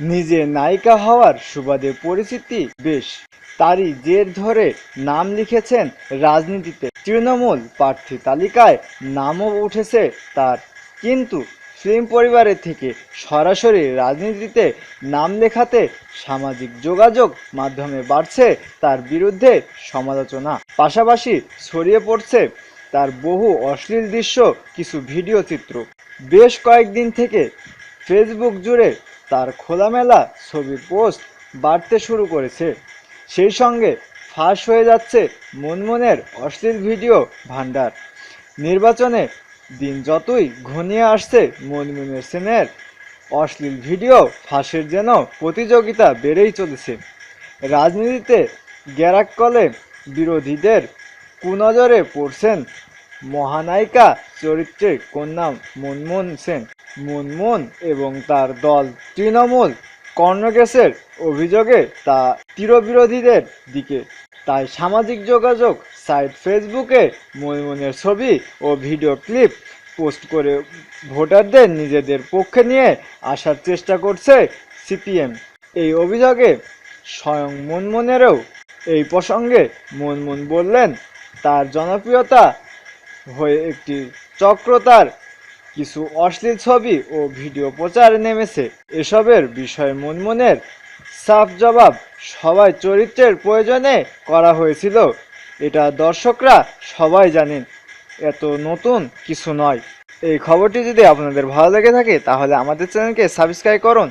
নিজে নায়িকা হওয়ার সুবাদে পরিচিতি বেশ। তারই জের ধরে নাম লিখেছেন রাজনীতিতে। তৃণমূল প্রার্থী তালিকায় নামও উঠেছে তার। কিন্তু ফিল্ম পরিবারের থেকে সরাসরি রাজনীতিতে নাম লেখাতে সামাজিক যোগাযোগ মাধ্যমে বাড়ছে তার বিরুদ্ধে সমালোচনা। পাশাপাশি ছড়িয়ে পড়ছে তার বহু অশ্লীল দৃশ্য, কিছু ভিডিও চিত্র। বেশ কয়েকদিন থেকে ফেসবুক জুড়ে তার খোলামেলা ছবি পোস্ট বাড়তে শুরু করেছে। সেই সঙ্গে ফাঁস হয়ে যাচ্ছে মনমনের অশ্লীল ভিডিও ভান্ডার নির্বাচনে দিন যতই ঘনিয়ে আসছে মনমনের সেনের, অশ্লীল ভিডিও ফাঁসের যেন প্রতিযোগিতা বেড়েই চলেছে। রাজনীতিতে গ্যারাকলে বিরোধীদের কুনজরে পড়ছেন মহানায়িকা চরিত্রের কন্যা মুনমুন সেন। মুনমুন এবং তার দল তৃণমূল কর্ণগ্যাসের অভিযোগে তা তীরবিরোধীদের দিকে। তাই সামাজিক যোগাযোগ সাইট ফেসবুকে মনমোহনের ছবি ও ভিডিও ক্লিপ পোস্ট করে ভোটারদের নিজেদের পক্ষে নিয়ে আসার চেষ্টা করছে সিপিএম। এই অভিযোগে স্বয়ং মুনমুনেরও এই প্রসঙ্গে মুনমুন বললেন তার জনপ্রিয়তা হয়ে একটি চক্র তার কিছু অশ্লীল ছবি ও ভিডিও প্রচারে নেমেছে। এসবের বিষয়ে মনমনের সাফ জবাব সবাই চরিত্রের প্রয়োজনে করা হয়েছিল। এটা দর্শকরা সবাই জানেন, এত নতুন কিছু নয়। এই খবরটি যদি আপনাদের ভালো লেগে থাকে, তাহলে আমাদের চ্যানেলকে সাবস্ক্রাইব করুন।